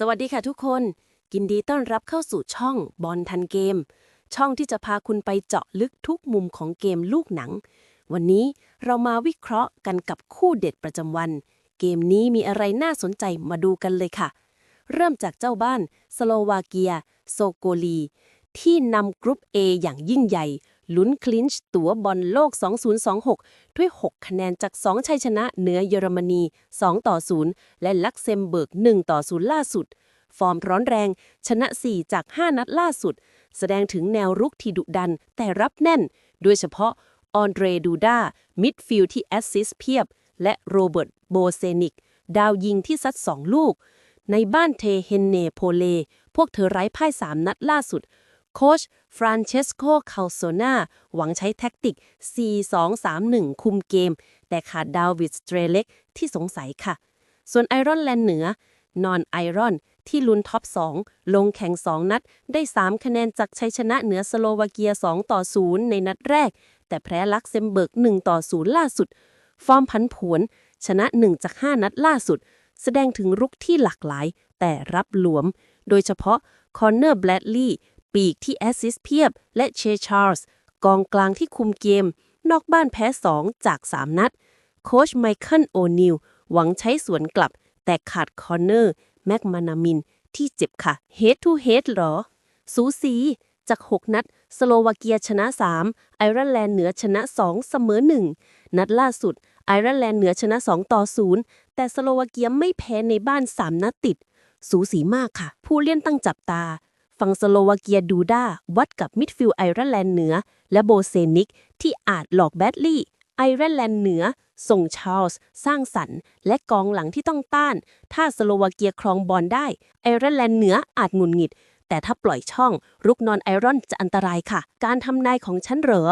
สวัสดีค่ะทุกคน ยินดีต้อนรับเข้าสู่ช่องบอลทันเกม ช่องที่จะพาคุณไปเจาะลึกทุกมุมของเกมลูกหนัง วันนี้เรามาวิเคราะห์กันกับคู่เด็ดประจำวัน เกมนี้มีอะไรน่าสนใจมาดูกันเลยค่ะ เริ่มจากเจ้าบ้านสโลวาเกีย โซโกลี ที่นำกรุ๊ป A อย่างยิ่งใหญ่ลุ้นคลินช์ตั๋วบอลโลก 2026 ด้วย 6 คะแนนจาก 2 ชัยชนะเหนือเยอรมนี 2 ต่อ 0 และลักเซมเบิร์ก 1 ต่อ 0 ล่าสุด ฟอร์มร้อนแรง ชนะ 4 จาก 5 นัดล่าสุด แสดงถึงแนวรุกที่ดุดันแต่รับแน่น โดยเฉพาะออนเดรดูดามิดฟิลที่แอสซิสเพียบ และโรเบิร์ตโบเซนิก ดาวยิงที่ซัด 2 ลูก ในบ้านเทเฮนเนโพเล พวกเธอไร้พ่าย 3 นัดล่าสุด โค้ชฟรานเชสโกคาลโซนาหวังใช้แท็กติก 4-2-3-1 คุมเกม แต่ขาดดาวิดสเตรเล็กที่สงสัยค่ะ ส่วนไอรอนแลนด์เหนือนอนไอรอนที่ลุ้นท็อป 2 ลงแข่ง 2 นัด ได้ 3 คะแนนจากชัยชนะเหนือสโลวาเกีย 2 ต่อ 0 ในนัดแรก แต่แพ้ลักเซมเบิร์ก 1 ต่อ 0 ล่าสุด ฟอร์มผันผวน ชนะ 1 จาก 5 นัดล่าสุด แสดงถึงรุกที่หลากหลาย แต่รับหลวม โดยเฉพาะคอนเนอร์แบลดลีย์ ปีกที่แอสซิสเพียบ และเชชาร์ลส์กองกลางที่คุมเกม นอกบ้านแพ้ 2 จาก 3 นัด โค้ชไมเคิลโอนิลหวังใช้สวนกลับ แต่ขาดคอนเนอร์ แม็กมานามิน ที่เจ็บค่ะเฮดทูเฮดหรอ สูสีจาก 6 นัด สโลวาเกียชนะ 3 ไอร์แลนด์เหนือชนะ 2 เสมอ 1 นัดล่าสุด ไอร์แลนด์เหนือชนะ 2 ต่อ 0 แต่สโลวาเกียไม่แพ้ในบ้าน 3 นัดติด สูสีมากค่ะ ผู้เล่นตั้งจับตา ฝั่งสโลวาเกียดูด้าวัดกับมิดฟิลด์ไอร์แลนด์เหนือ และโบเซนิก ที่อาจหลอกแบดลี่ไอร์แลนด์เหนือ ส่งชาร์ลส์สร้างสรรค์และกองหลังที่ต้องต้าน ถ้าสโลวาเกียครองบอลได้ไอร์แลนด์เหนืออาจงุนหงิด แต่ถ้าปล่อยช่อง รุกนอนไอรอนจะอันตรายค่ะ การทำนายของฉันเหรอ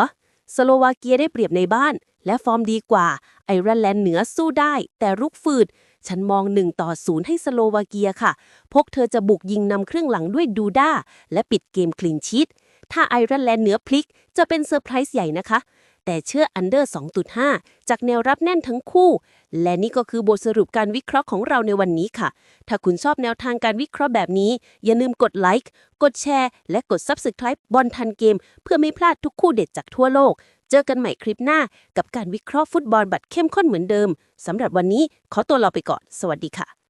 สโลวาเกียได้เปรียบในบ้าน และฟอร์มดีกว่า ไอร์แลนด์เหนือสู้ได้ แต่รุกฝืด ฉันมองหนึ่งต่อศูนย์ให้สโลวาเกียค่ะ พวกเธอจะบุกยิงนำเครื่องหลังด้วยดูด้า และปิดเกมคลีนชีตถ้าไอร์แลนด์เหนือพลิก จะเป็นเซอร์ไพรส์ใหญ่นะคะ แต่เชื่ออันเดอร์ 2.5 จากแนวรับแน่นทั้งคู่ และนี่ก็คือบทสรุปการวิเคราะห์ของเราในวันนี้ค่ะ ถ้าคุณชอบแนวทางการวิเคราะห์แบบนี้ อย่าลืมกดไลค์ กดแชร์ และกด Subscribe บอลทันเกม เพื่อไม่พลาดทุกคู่เด็ดจากทั่วโลก เจอกันใหม่คลิปหน้า กับการวิเคราะห์ฟุตบอลแบบเข้มข้นเหมือนเดิมสำหรับวันนี้ขอตัวลาไปก่อน สวัสดีค่ะ